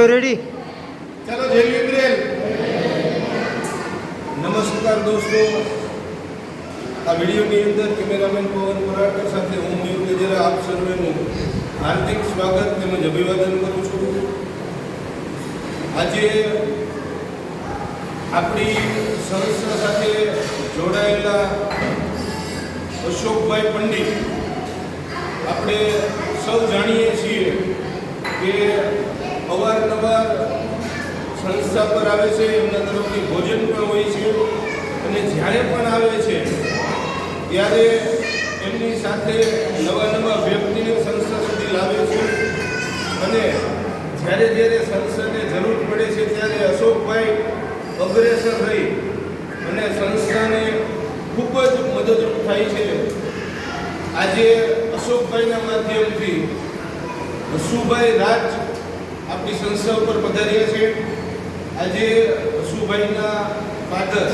Ready ચાલો નમસ્કાર દોસ્તો આ વિડીયોની અંદર કેમેરામેન પવન પરાડકર સાથે હું મયુર ગજેરા, આપ સર્વેનું હાર્દિક સ્વાગત તેમજ અભિવાદન કરું છું. આજે આપણી સંસ્થા સાથે જોડાયેલા અશોકભાઈ પંડિત. આપણે સૌ જાણીએ છીએ કે અવારનવાર સંસ્થા પર આવે છે, એમના તરફથી ભોજન પણ હોય છે અને જ્યારે પણ આવે છે, ત્યારે એમની સાથે નવા નવા વ્યક્તિને સંસ્થા સુધી લાવે છે. અને જ્યારે જ્યારે સંસ્થાને જરૂર પડે છે, ત્યારે અશોકભાઈ અગ્રેસર રહી અને સંસ્થાને ખૂબ જ મદદરૂપ થાય છે. આજે અશોકભાઈના માધ્યમથી વસુભાઈ રાજ આપણી સંસ્થા ઉપર પધાર્યા છે. આજે વસુભાઈના ફાધર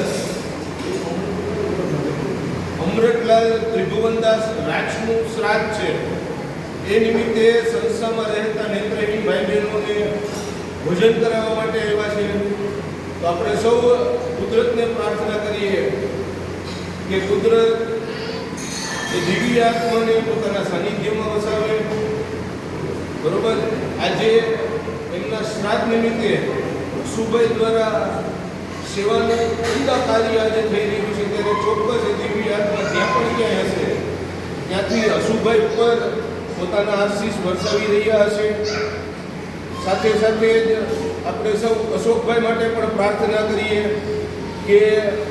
અમૃતલાલ ત્રિભુવનદાસ રાજનું શ્રાદ્ધ છે. એ નિમિત્તે સંસ્થામાં રહેતા નેત્રહીન ભાઈ બહેનોને ભોજન કરાવવા માટે આવ્યા છે. તો આપણે સૌ કુદરતને પ્રાર્થના કરીએ કે કુદરત એ દિવ્ય આત્માને પોતાના સાનિધ્યમાં વસાવે. બરોબર? આજે એમના શ્રાદ્ધ નિમિત્તે સુભાઈ દ્વારા સેવાનું ઉમદા કાર્ય આજે થઈ રહ્યું છે, ત્યારે ચોક્કસ એ દિવ્ય ત્યાં પણ ક્યાંય હશે, ત્યાંથી અશુભાઈ ઉપર પોતાના આશીષ વરસાવી રહ્યા હશે. સાથે સાથે જ આપણે સૌ અશોકભાઈ માટે પણ પ્રાર્થના કરીએ કે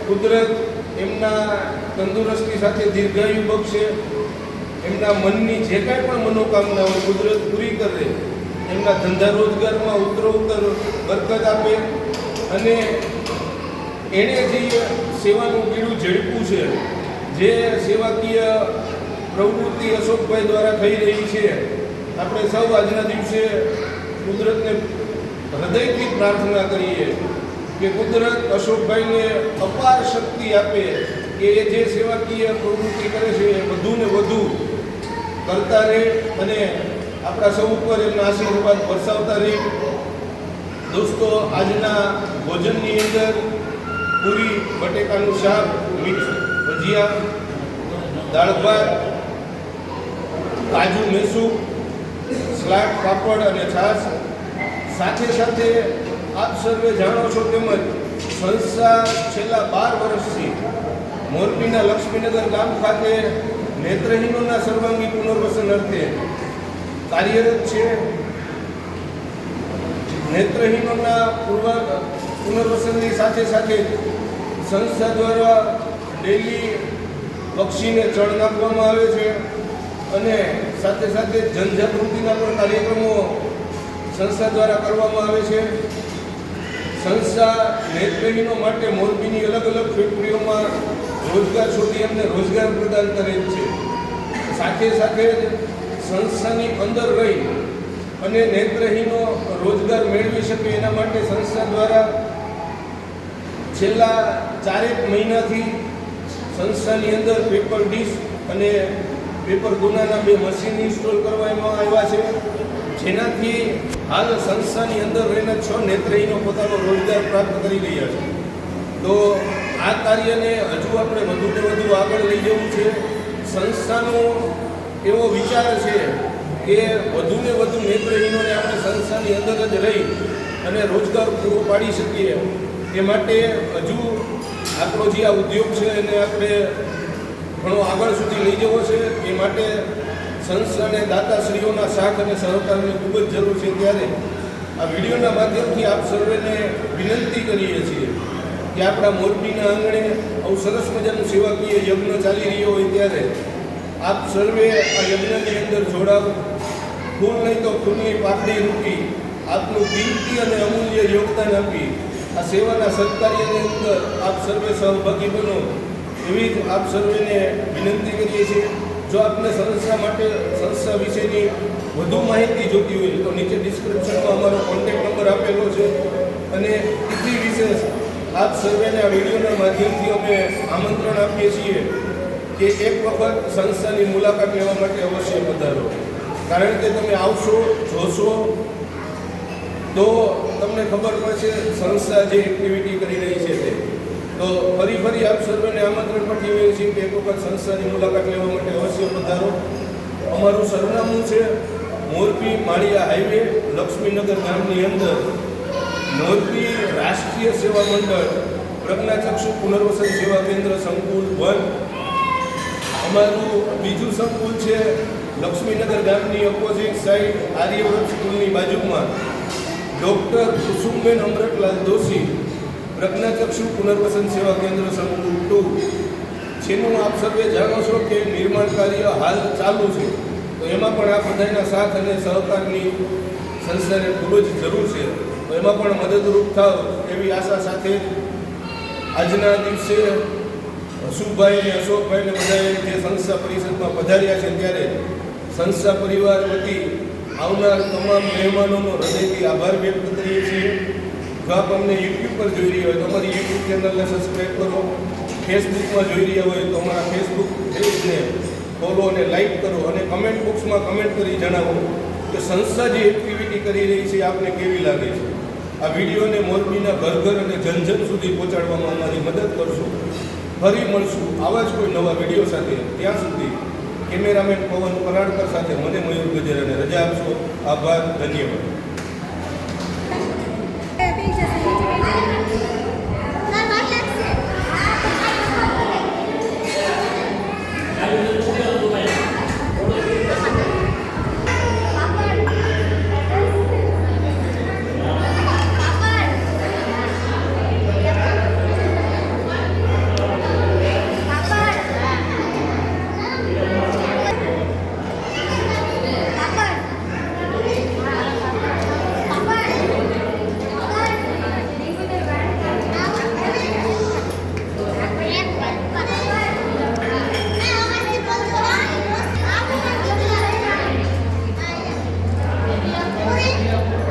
કુદરત એમના તંદુરસ્તી સાથે દીર્ઘાયુ બક્ષે, એમના મનની જે કાંઈ પણ મનોકામના હોય કુદરત પૂરી કરે એમના ધંધા રોજગારમાં ઉત્તરોત્તર બરકત આપે અને એણે જે સેવાનું બીડું ઝડપું છે, જે સેવાકીય પ્રવૃત્તિ અશોકભાઈ દ્વારા થઈ રહી છે, આપણે સૌ આજના દિવસે કુદરતને હૃદયથી પ્રાર્થના કરીએ કે કુદરત અશોકભાઈને અપાર શક્તિ આપે કે એ જે સેવાકીય પ્રવૃત્તિ કરે છે એ વધુ ને વધુ કરતા રહે અને આપણા સૌ ઉપર એમના આશીર્વાદ વરસાવતા રહે. દોસ્તો, આજના ભોજનની અંદર પૂરી બટેકાનું શાક મિક્સ ભજીયા, દાળ ભાત, કાજુ મેસુ સ્લાડ, પાપડ અને છાશ. સાથે સાથે આપ સર્વે જાણો છો તેમજ સંસ્થા છેલ્લા બાર વર્ષથી મોરબીના લક્ષ્મીનગર ગામ ખાતે નેત્રહીનોના સર્વાંગી પુનર્વસન અર્થે કાર્યરત છે. નેત્રહીનોના પૂર્વ, પુનર્વસનની સાથે સાથે સંસ્થા દ્વારા ડેલી પક્ષીને ચણ નાખવામાં આવે છે અને સાથે સાથે જનજાગૃતિના પણ કાર્યક્રમો સંસ્થા દ્વારા કરવામાં આવે છે. સંસ્થા નેત્રહીનો માટે મોરબીની અલગ અલગ ફેક્ટરીઓમાં રોજગાર શોધી એમને રોજગાર પ્રદાન કરે છે. સાથે સાથે સંસ્થાની અંદર રહી અને નેત્રહીનો રોજગાર મેળવી શકે એના માટે સંસ્થા દ્વારા છેલ્લા ચારેક મહિનાથી સંસ્થાની અંદર પેપર ડીશ અને પેપર ગુનાના બે મશીન ઇન્સ્ટોલ કરવામાં આવ્યા છે. જેનાથી હાલ સંસ્થાની અંદર રહીને છ નેત્રહીનો પોતાનો રોજગાર પ્રાપ્ત કરી રહ્યા છે. તો આ કાર્યને હજુ આપણે વધુને વધુ આગળ લઈ જવું છે. સંસ્થાનો એવો વિચાર છે કે વધુ ને વધુ નેત્રહીનોને આપણે સંસ્થાની અંદર જ રહી અને રોજગાર પૂરો પાડી શકીએ. એ માટે હજુ આપણો જે આ ઉદ્યોગ છે એને આપણે ઘણો આગળ સુધી લઈ જવો છે. એ માટે સંસ્થાને દાતાશ્રીઓના સાથ અને સહકારની ખૂબ જ જરૂર છે. ત્યારે આ વિડીયોના માધ્યમથી આપ સર્વેને વિનંતી કરીએ છીએ કે આપણા મોરબીના આંગણે આવું સરસ મજાનું સેવાકીય યજ્ઞ ચાલી રહ્યો હોય ત્યારે આપ સર્વે આ યજ્ઞની અંદર જોડાવ. ફૂલ નહીં તો ફૂલની પાકડી રૂપી. આપનું કિંમતી અને અમૂલ્ય યોગદાન આપી. આ સેવાના સત્કાર્યની અંદર આપ સર્વે સહભાગી બનો. એવી જ આપ સર્વેને વિનંતી કરીએ છીએ. જો આપને સંસ્થા માટે, સંસ્થા વિશેની વધુ માહિતી જોતી હોય તો નીચે ડિસ્ક્રિપ્શનમાં અમારો કોન્ટેક્ટ નંબર આપેલો છે. અને ઇતિ વિશેષ આપ સર્વેને આ વિડીયોના માધ્યમથી અમે આમંત્રણ આપીએ છીએ. કે એક વખત સંસ્થાની મુલાકાત લેવા માટે અવશ્ય પધારો. કારણ કે તમે આવશો, જોશો, તો તમને ખબર પડશે સંસ્થા જે એક્ટિવિટી કરી રહી છે તે. તો ફરી ફરી આપ સર્વેને આમંત્રણ કહેવાય છે કે એક વખત સંસ્થાની મુલાકાત લેવા માટે અવશ્ય પધારો. અમારું સરનામું છે મોરબી માળિયા હાઈવે, લક્ષ્મીનગર ગામની અંદર. મોરબી રાષ્ટ્રીય સેવા મંડળ, પ્રજ્ઞાચક્ષુ પુનર્વસન સેવા કેન્દ્ર સંકુલ વન. અમારું બીજું સંકુલ છે લક્ષ્મીનગર ગામની ઓપોઝિટ સાઈડ આર્યવ્રત સ્કૂલની બાજુમાં. ડૉક્ટર કુસુમબેન અમરતલાલ દોશી પ્રજ્ઞાચક્ષુ પુનર્વસન સેવા કેન્દ્ર સંકુલ ટુ. જેનું આપ સર્વે જાણો છો કે નિર્માણ કાર્ય હાલ ચાલુ છે. તો એમાં પણ આ બધાના સાથ અને સહકારની સંસ્થાને ખૂબ જ જરૂર છે. તો એમાં પણ મદદરૂપ થાવ એવી આશા સાથે આજના દિવસે હસુભાઈ અને અશોકભાઈને બધાએ જે સંસ્થા પરિષદમાં પધાર્યા છે ત્યારે સંસ્થા પરિવાર વતી આવનાર તમામ મહેમાનોનો હૃદયથી આભાર વ્યક્ત કરીએ છીએ. જો આપ અમને યુટ્યુબ પર જોઈ રહ્યા હોય તો અમારી યુટ્યુબ ચેનલને સબસ્ક્રાઈબ કરો. ફેસબુકમાં જોઈ રહ્યા હોય તો અમારા ફેસબુક પેજને ફોલો અને લાઈક કરો અને કમેન્ટ બોક્સમાં કમેન્ટ કરી જણાવો કે સંસ્થા જે એક્ટિવિટી કરી રહી છે આપને કેવી લાગે છે? આ વિડીયોને મોરબીના ઘર ઘર અને જન જન સુધી પહોંચાડવામાં અમારી મદદ કરશો. ફરી મળશું આવા જ કોઈ નવા વીડિયો સાથે. ત્યાં સુધી કેમેરામેન પવન પરાડકર સાથે મને મયુર ગજેરાને રજા આપશો. આભાર, ધન્યવાદ. Yeah.